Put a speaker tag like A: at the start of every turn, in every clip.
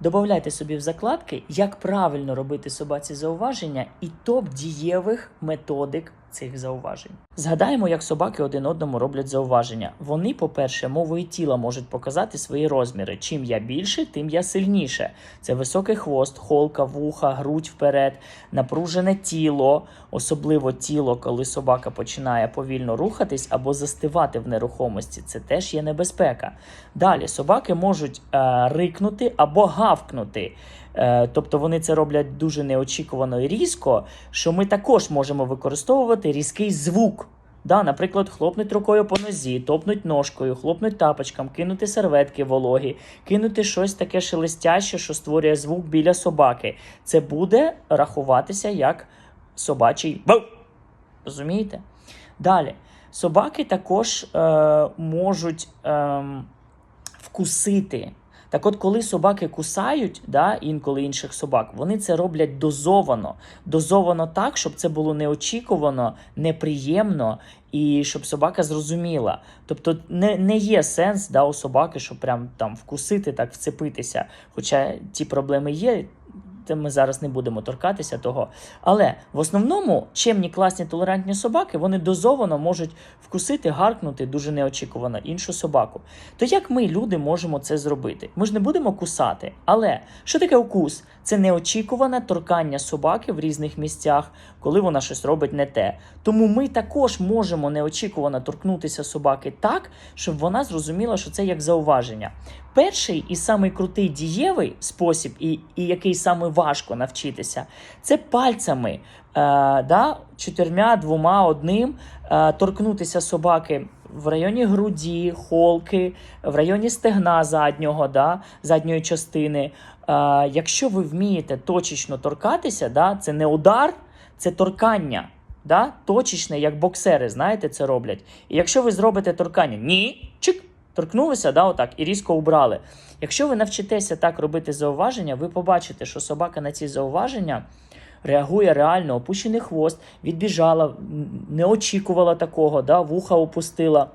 A: Добавляйте собі в закладки, як правильно робити собаці зауваження і топ дієвих методик цих зауважень. Згадаємо, як собаки один одному роблять зауваження. Вони, по-перше, мовою тіла можуть показати свої розміри. Чим я більше, тим я сильніше. Це високий хвост, холка, вуха, грудь вперед, напружене тіло, особливо тіло, коли собака починає повільно рухатись або застивати в нерухомості. Це теж є небезпека. Далі собаки можуть е, рикнути або гавкнути. Е, Тобто вони це роблять дуже неочікувано і різко, що ми також можемо використовувати різкий звук. Да, наприклад, хлопнуть рукою по нозі, топнуть ножкою, хлопнуть тапочком, кинути серветки вологі, кинути щось таке шелестяще, що створює звук біля собаки. Це буде рахуватися як собачий бав. Розумієте? Далі. Собаки також е, можуть е, вкусити. Так от, коли собаки кусають, да, інколи інших собак, вони це роблять дозовано. Дозовано так, щоб це було неочікувано, неприємно і щоб собака зрозуміла. Тобто не, не є сенс да, у собаки, щоб прям там вкусити, так вцепитися. Хоча ті проблеми є. Це ми зараз не будемо торкатися того. Але в основному чемні класні толерантні собаки вони дозовано можуть вкусити, гаркнути дуже неочікувано іншу собаку. То як ми, люди, можемо це зробити? Ми ж не будемо кусати. Але що таке укус? Це неочікуване торкання собаки в різних місцях, коли вона щось робить не те. Тому ми також можемо неочікувано торкнутися собаки так, щоб вона зрозуміла, що це як зауваження. Перший і самий крутий дієвий спосіб, і, і який саме важко навчитися, це пальцями, е, да, чотирма, двома, одним е, торкнутися собаки в районі груді, холки, в районі стегна заднього, да, задньої частини. Е, якщо ви вмієте точечно торкатися, да, це не удар, це торкання. Да? Точечне, як боксери, знаєте, це роблять. І якщо ви зробите торкання, ні, чик, торкнулися, да, отак, і різко убрали. Якщо ви навчитеся так робити зауваження, ви побачите, що собака на ці зауваження реагує реально, опущений хвост, відбіжала, не очікувала такого, да, вуха опустила.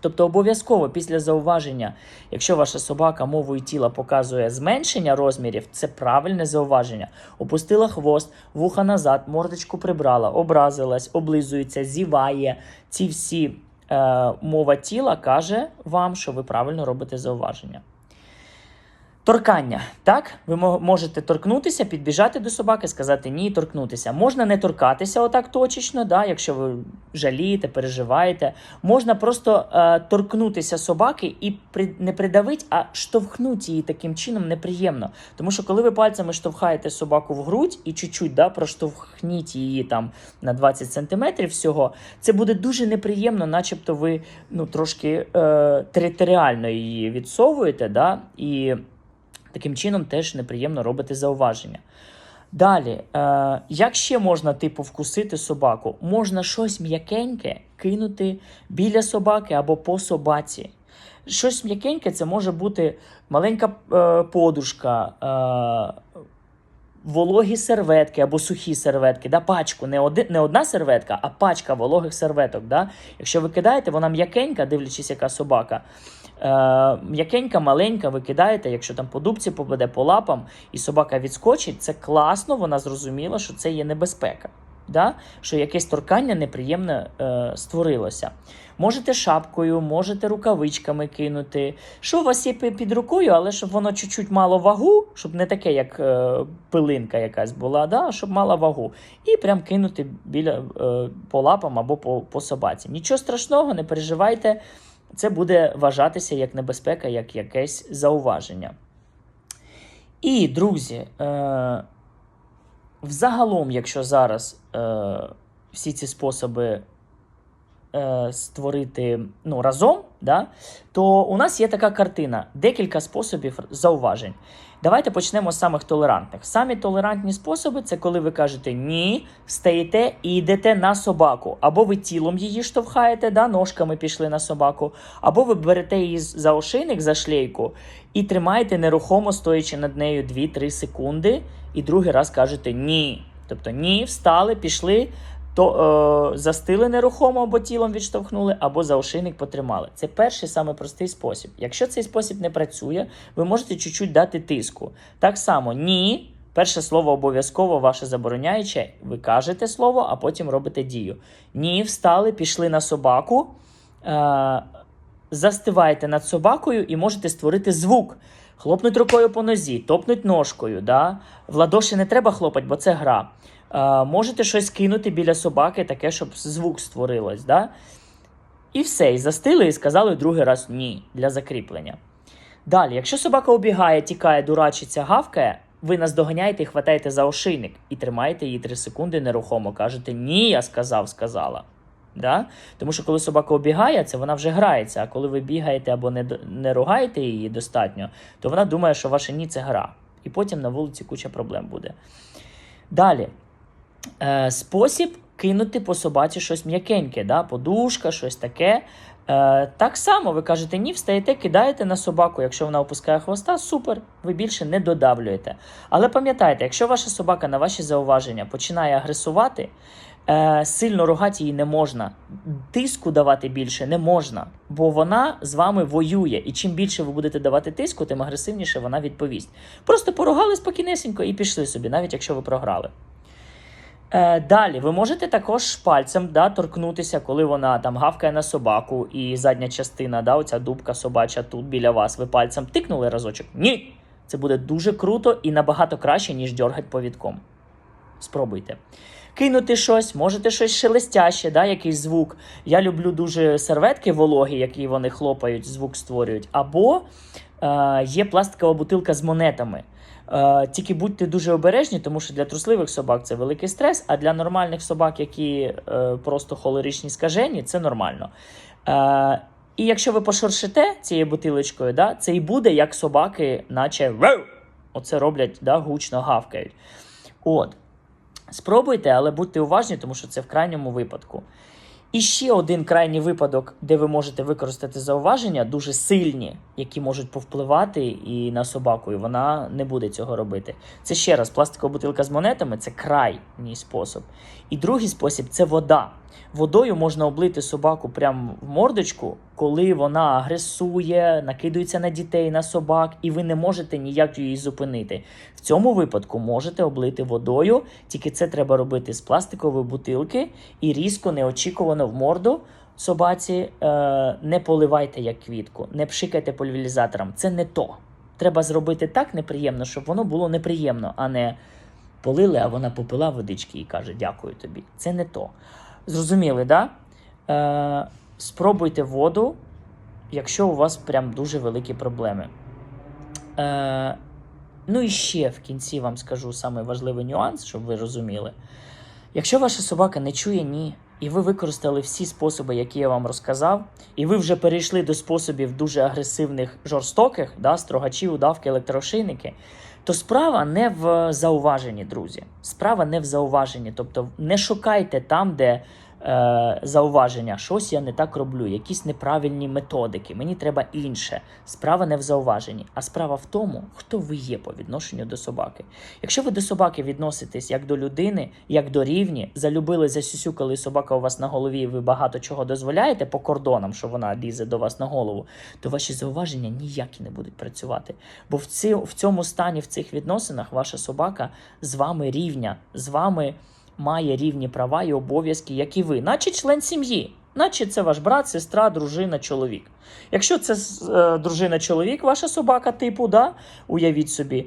A: Тобто обов'язково після зауваження, якщо ваша собака мовою тіла показує зменшення розмірів, це правильне зауваження. Опустила хвост, вуха назад, мордочку прибрала, образилась, облизується, зіває. Ці всі мова тіла каже вам, що ви правильно робите зауваження. Торкання. Так, ви мо- можете торкнутися, підбіжати до собаки, сказати ні, торкнутися. Можна не торкатися отак точечно, да, якщо ви жалієте, переживаєте. Можна просто е, торкнутися собаки і при, не придавити, а штовхнути її таким чином неприємно. Тому що коли ви пальцями штовхаєте собаку в грудь і чуть-чуть да, проштовхніть її там на 20 сантиметрів всього, це буде дуже неприємно, начебто ви ну, трошки е, територіально її відсовуєте, да, і таким чином теж неприємно робити зауваження. Далі, е, як ще можна типу вкусити собаку? Можна щось м'якеньке кинути біля собаки або по собаці. Щось м'якеньке це може бути маленька е, подушка, е, вологі серветки або сухі серветки, да, пачку, не, оди, не одна серветка, а пачка вологих серветок. Да? Якщо ви кидаєте, вона м'якенька, дивлячись, яка собака. Е, м'якенька, маленька, ви кидаєте, якщо там по дубці попаде по лапам, і собака відскочить, це класно, вона зрозуміла, що це є небезпека. Да? Що якесь торкання неприємне е, створилося. Можете шапкою, можете рукавичками кинути. Що у вас є під рукою, але щоб воно чуть-чуть мало вагу, щоб не таке, як е, пилинка якась була, да? щоб мала вагу. І прям кинути біля, е, по лапам або по, по собаці. Нічого страшного, не переживайте. Це буде вважатися як небезпека, як якесь зауваження. І, друзі, е, взагалом, якщо зараз е, всі ці способи е, створити ну, разом, да, то у нас є така картина: декілька способів зауважень. Давайте почнемо з самих толерантних. Самі толерантні способи це коли ви кажете ні, стаєте і йдете на собаку. Або ви тілом її штовхаєте, да, ножками пішли на собаку, або ви берете її за ошейник, за шлейку і тримаєте нерухомо, стоячи над нею 2-3 секунди, і другий раз кажете ні. Тобто ні, встали, пішли. То е, застили нерухомо або тілом відштовхнули, або за ошейник потримали. Це перший саме простий спосіб. Якщо цей спосіб не працює, ви можете чуть-чуть дати тиску. Так само ні. Перше слово обов'язково ваше забороняюче. Ви кажете слово, а потім робите дію. Ні, встали, пішли на собаку. Е, застиваєте над собакою і можете створити звук. Хлопнуть рукою по нозі, топнуть ножкою. Да? В ладоші не треба хлопати, бо це гра. Можете щось кинути біля собаки, таке, щоб звук створилось. Да? І все, і застили, і сказали другий раз ні для закріплення. Далі, якщо собака обігає, тікає, дурачиться, гавкає, ви наздоганяєте і хватаєте за ошийник і тримаєте її 3 секунди нерухомо. Кажете, ні, я сказав, сказала. Да? Тому що коли собака обігає, це вона вже грається. А коли ви бігаєте або не, не ругаєте її достатньо, то вона думає, що ваше ні це гра. І потім на вулиці куча проблем буде. Далі. Е, спосіб кинути по собаці щось м'якеньке, да? подушка, щось таке. Е, так само ви кажете, ні, встаєте, кидаєте на собаку. Якщо вона опускає хвоста, супер, ви більше не додавлюєте. Але пам'ятайте, якщо ваша собака на ваші зауваження починає агресувати, е, сильно ругати її не можна. Тиску давати більше не можна, бо вона з вами воює. І чим більше ви будете давати тиску, тим агресивніше вона відповість. Просто поругали спокійнесенько і пішли собі, навіть якщо ви програли. Е, далі, ви можете також пальцем да, торкнутися, коли вона там гавкає на собаку, і задня частина, да, оця дубка собача тут біля вас. Ви пальцем тикнули разочок? Ні! Це буде дуже круто і набагато краще, ніж дьоргать повідком. Спробуйте. Кинути щось, можете щось шелестяще, да, якийсь звук. Я люблю дуже серветки вологі, які вони хлопають, звук створюють. Або е, є пластикова бутилка з монетами. Е, тільки будьте дуже обережні, тому що для трусливих собак це великий стрес, а для нормальних собак, які е, просто холеричні скажені, це нормально. Е, і якщо ви пошуршите цією бутилочкою, да, це і буде як собаки, наче «Вау!» оце роблять, да, гучно гавкають. От. Спробуйте, але будьте уважні, тому що це в крайньому випадку. І ще один крайній випадок, де ви можете використати зауваження, дуже сильні, які можуть повпливати і на собаку, і вона не буде цього робити. Це ще раз пластикова бутилка з монетами це крайній спосіб. І другий спосіб це вода. Водою можна облити собаку прямо в мордочку, коли вона агресує, накидується на дітей, на собак, і ви не можете ніяк її зупинити. В цьому випадку можете облити водою, тільки це треба робити з пластикової бутилки і різко, неочікувано в морду. Собаці е, не поливайте як квітку, не пшикайте пульверізатором. Це не то. Треба зробити так неприємно, щоб воно було неприємно, а не полили, а вона попила водички і каже дякую тобі. Це не то. Зрозуміли, да? Е, спробуйте воду, якщо у вас прям дуже великі проблеми. Е, ну і ще в кінці вам скажу самий важливий нюанс, щоб ви розуміли. Якщо ваша собака не чує ні, і ви використали всі способи, які я вам розказав, і ви вже перейшли до способів дуже агресивних, жорстоких, да, строгачі, удавки, електрошийники, то справа не в зауваженні, друзі. Справа не в зауваженні. Тобто не шукайте там, де е, зауваження, щось я не так роблю, якісь неправильні методики. Мені треба інше. Справа не в зауваженні, а справа в тому, хто ви є по відношенню до собаки. Якщо ви до собаки відноситесь як до людини, як до рівні, залюбили, засюсюкали собака у вас на голові, і ви багато чого дозволяєте по кордонам, що вона лізе до вас на голову, то ваші зауваження ніякі не будуть працювати. Бо в, ці, в цьому стані, в цих відносинах, ваша собака з вами рівня, з вами має рівні права і обов'язки, як і ви, наче член сім'ї. Наче це ваш брат, сестра, дружина, чоловік. Якщо це е, дружина, чоловік, ваша собака, типу, да, уявіть собі,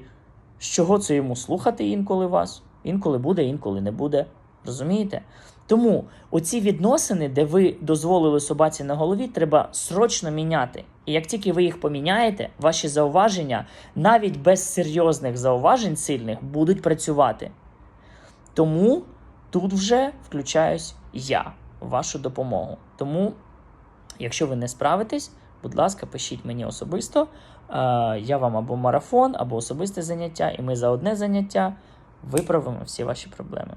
A: з чого це йому слухати інколи вас? Інколи буде, інколи не буде. Розумієте? Тому оці відносини, де ви дозволили собаці на голові, треба срочно міняти. І як тільки ви їх поміняєте, ваші зауваження, навіть без серйозних зауважень сильних, будуть працювати. Тому тут вже включаюсь я вашу допомогу. Тому, якщо ви не справитесь, будь ласка, пишіть мені особисто. Е, Я вам або марафон, або особисте заняття, і ми за одне заняття виправимо всі ваші проблеми.